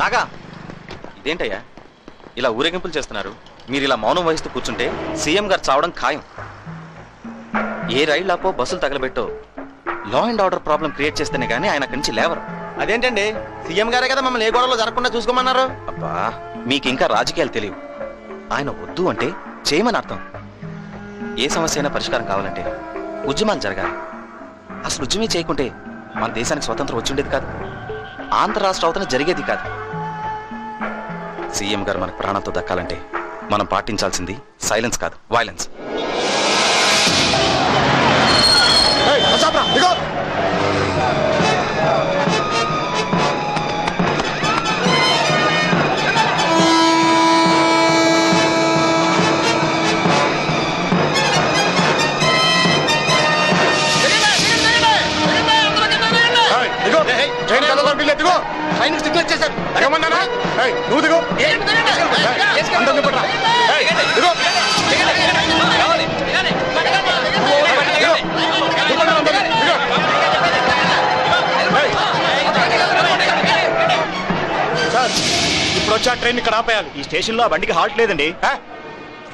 నాగా ఇదేంటయ్యా? ఇలా ఊరేగింపులు చేస్తున్నారు. మీరు ఇలా మౌనం వహిస్తూ కూర్చుంటే సీఎం గారు చావడం ఖాయం. ఏ రైళ్ళు ఆపో బస్సులు తగలబెట్టో law and order problem create చేస్తేనే కానీ ఆయన అక్కడి నుంచి లేవరు. అదేంటండి? సీఎం గారే కదా మమ్మల్ని ఏ గొడవలో జరగకుండా చూసుకోమన్నారు? అబ్బా మీకు ఇంకా రాజకీయాలు తెలియవు. ఆయన వద్దు అంటే చేయమని అర్థం. ఏ సమస్య అయినా పరిష్కారం కావాలంటే ఉద్యమాలు జరగాలి. అసలు ఉద్యమే చేయకుంటే మన దేశానికి స్వతంత్రం వచ్చి ఉండేది కాదు. ఆంధ్ర రాష్ట్ర అవతల జరిగేది కాదు. సీఎం గారు మనకు ప్రాణంతో దక్కాలంటే మనం పాటించాల్సింది సైలెన్స్ కాదు వైలెన్స్ ఆయన సిగ్నల్ చేశారు నువ్వు దిగు అందరం దిగపడరా. ఏయ్, దిగు. అందరూ, ఇప్పుడు వచ్చి ఆ ట్రైన్ ఇక్కడ ఆపేయాలి ఈ స్టేషన్లో ఆ బండికి హాల్ట్ లేదండి?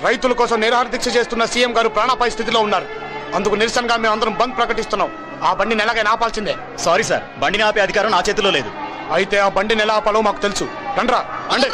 రైతుల కోసం నిరాహార దీక్ష చేస్తున్న సీఎం గారు ప్రాణాపాయ స్థితిలో ఉన్నారు అందుకు నిరసనగా మేము అందరం బంద్ ప్రకటిస్తున్నాం ఆ బండిని ఎలాగైనా ఆపాల్సిందే. సారీ సార్ బండిని ఆపే అధికారం నా చేతిలో లేదు. అయితే ఆ బండిని ఎలా ఆపాలో మాకు తెలుసు. రండ్రా. రండి.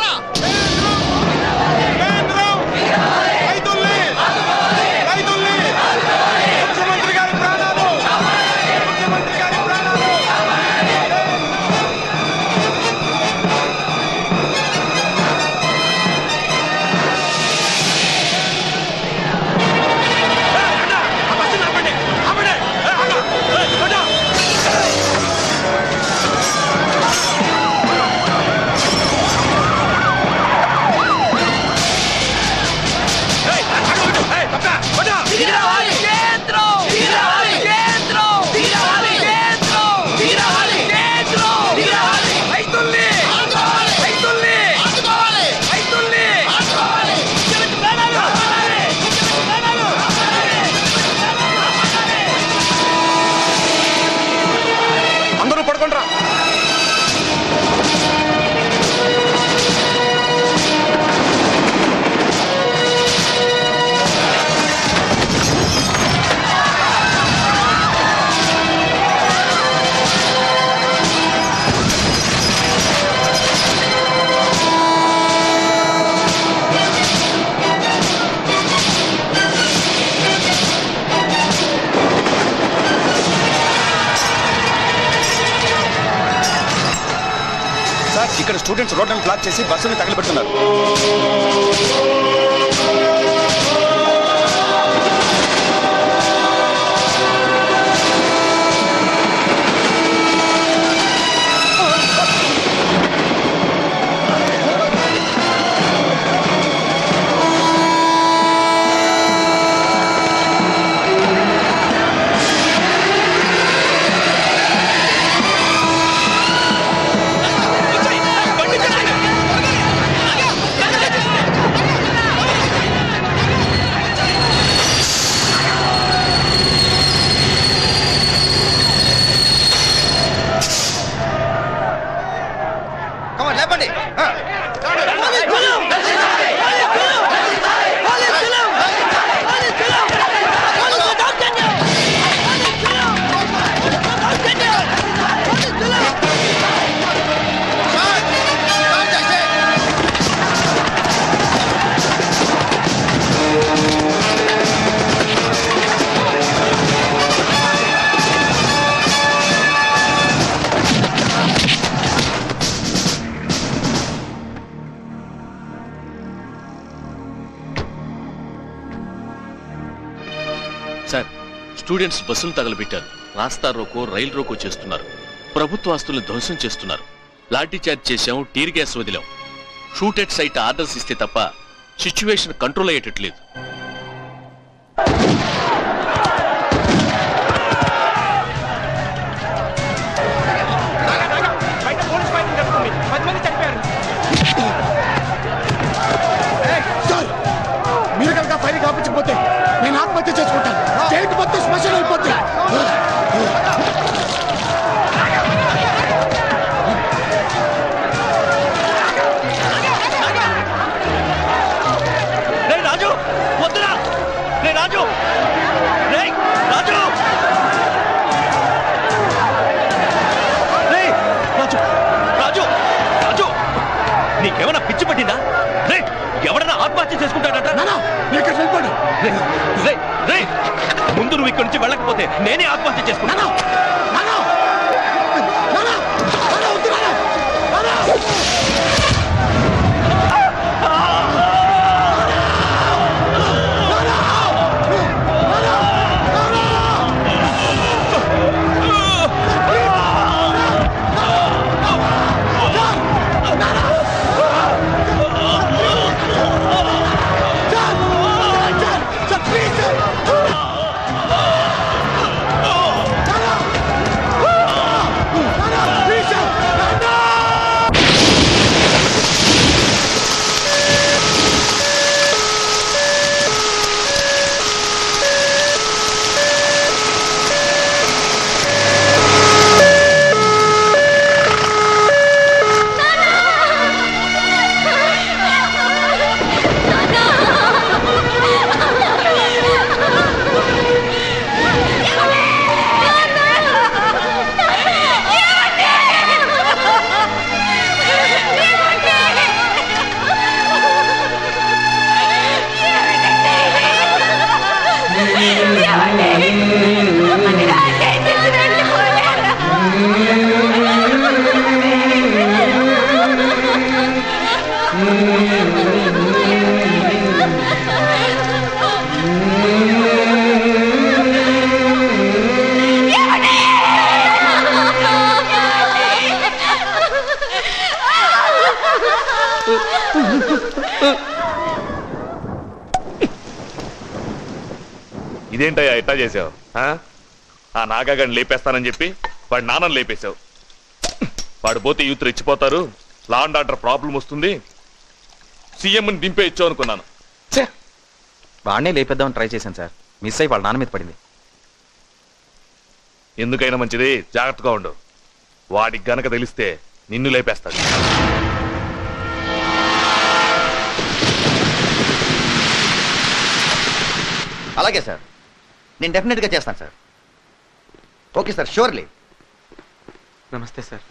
స్టూడెంట్స్ రోడ్లను బ్లాక్ చేసి బస్సులు తగలబెడుతున్నారు. లేపండి స్టూడెంట్స్ బస్సులు తగలబెట్టారు. రాస్తా రోకో రైలు రోకో చేస్తున్నారు. ప్రభుత్వ ఆస్తులను ధ్వంసం చేస్తున్నారు. లాఠీ చార్జ్ చేశాం టీర్ గ్యాస్ వదిలాం. షూటెడ్ సైట్ ఆర్డర్స్ ఇస్తే తప్ప సిచ్యువేషన్ కంట్రోల్ అయ్యేటట్లేదు. ముందు నువ్వు ఇక్కడి నుంచి వెళ్ళకపోతే నేనే ఆత్మహత్య చేసుకున్నాను. ఇదేంటయ్యా ఇట్టా చేసావు? ఆ? నాగాగాడిని లేపేస్తానని చెప్పి వాడి నాన్నని లేపేశావు. వాడు పోతే యూత్ రెచ్చిపోతారు. లా అండ్ ఆర్డర్ ప్రాబ్లం వస్తుంది. సీఎంని దింపేయచ్చు అనుకున్నాను. ఛే! వాడినే లేపేద్దామని ట్రై చేశాను సార్. మిస్ అయ్యి వాళ్ళ నాన్న మీద పడింది. ఎందుకైనా మంచిది? జాగ్రత్తగా ఉండు. వాడికి గనక తెలిస్తే నిన్ను లేపేస్తాడు. అలాగే సార్. నేను డెఫినెట్గా చేస్తాను సార్ ఓకే సార్ షూర్లీ నమస్తే సార్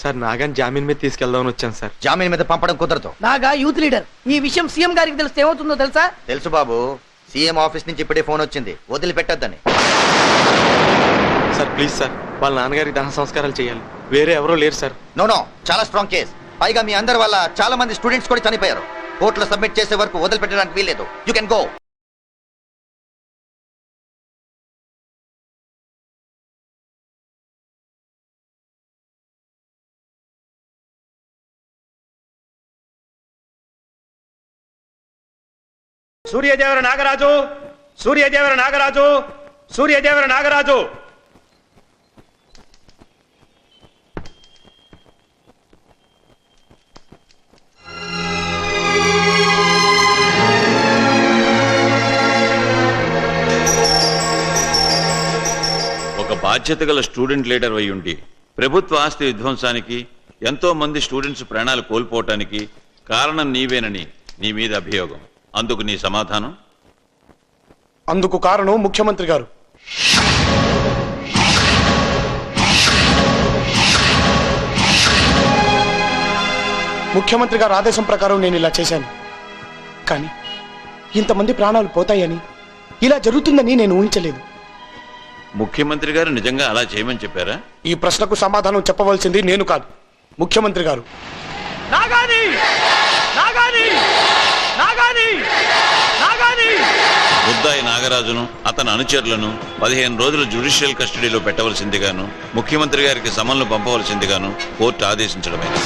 సార్ నాగాన్ జామీన్ మీద తీసుకెళ్దామని వచ్చాను సార్ జామీన్ మీద పంపడం కుదరదు. Naga youth leader. ఈ విషయం సీఎం గారికి తెలిస్తే ఏమవుతుందో తెలుసా? తెలుసు బాబు. సీఎం ఆఫీస్ నుంచి ఇప్పుడే ఫోన్ వచ్చింది. వదిలిపెట్టొద్దని. సార్ ప్లీజ్ సార్ వాళ్ళ నాన్నగారికి దహన సంస్కారాలు చేయాలి. వేరే ఎవరో లేరు సార్ నో నో చాలా స్ట్రాంగ్ కేస్ పైగా మీ అందరి వల్ల చాలా మంది స్టూడెంట్స్ కూడా చనిపోయారు. కోర్టులో సబ్మిట్ చేసే వరకు వదిలిపెట్టడానికి వీల్లేదు. You can go Suryadevara Nagaraju Suryadevara Nagaraju Suryadevara Nagaraju. ఒక బాధ్యత గల స్టూడెంట్ లీడర్ అయి ఉండి ప్రభుత్వ ఆస్తి విధ్వంసానికి ఎంతో మంది స్టూడెంట్స్ ప్రాణాలు కోల్పోవటానికి కారణం నీవేనని నీ మీద అభియోగం. అందుకు నీ సమాధానం? అందుకు కారణం ముఖ్యమంత్రి గారు. ముఖ్యమంత్రి గారు ఆదేశం ప్రకారం నేను ఇలా చేశాను. కానీ ఇంతమంది ప్రాణాలు పోతాయని ఇలా జరుగుతుందని నేను ఊహించలేదు. ముఖ్యమంత్రి గారు నిజంగా అలా చేయమని చెప్పారా? ఈ ప్రశ్నకు సమాధానం చెప్పవలసింది నేను కాదు ముఖ్యమంత్రి గారు. నాగాని నాగాని నాగాని బుద్దాయి నాగరాజును అతని అనుచరులను పదిహేను రోజులు జ్యుడిషియల్ కస్టడీలో పెట్టవలసిందిగాను ముఖ్యమంత్రి గారికి సమన్లు పంపవలసిందిగాను కోర్టు ఆదేశించడమైంది.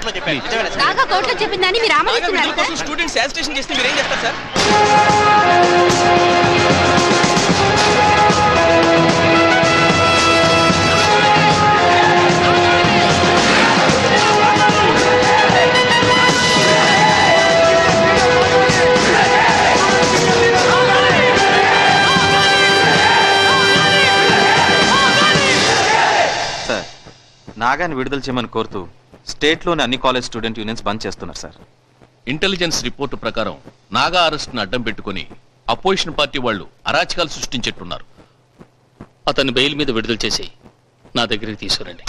Comment. Please. నాగా కోర్టులో చెప్పిందని మీరు ఆమోదిస్తున్నారు సార్ స్టూడెంట్స్ యాజిటేషన్ చేస్తే మీరు ఏం చేస్తారు సార్ నాగాన్ని విడుదల చేయమని కోరుతూ స్టేట్లోని అన్ని కాలేజ్ స్టూడెంట్ యూనియన్స్ బంద్ చేస్తున్నారు సార్. ఇంటెలిజెన్స్ రిపోర్టు ప్రకారం నాగా అరెస్ట్ను అడ్డం పెట్టుకుని అపోజిషన్ పార్టీ వాళ్ళు అరాచకాలు సృష్టించేట్టున్నారు. అతన్ని బెయిల్ మీద విడుదల చేసి నా దగ్గరికి తీసుకురండి.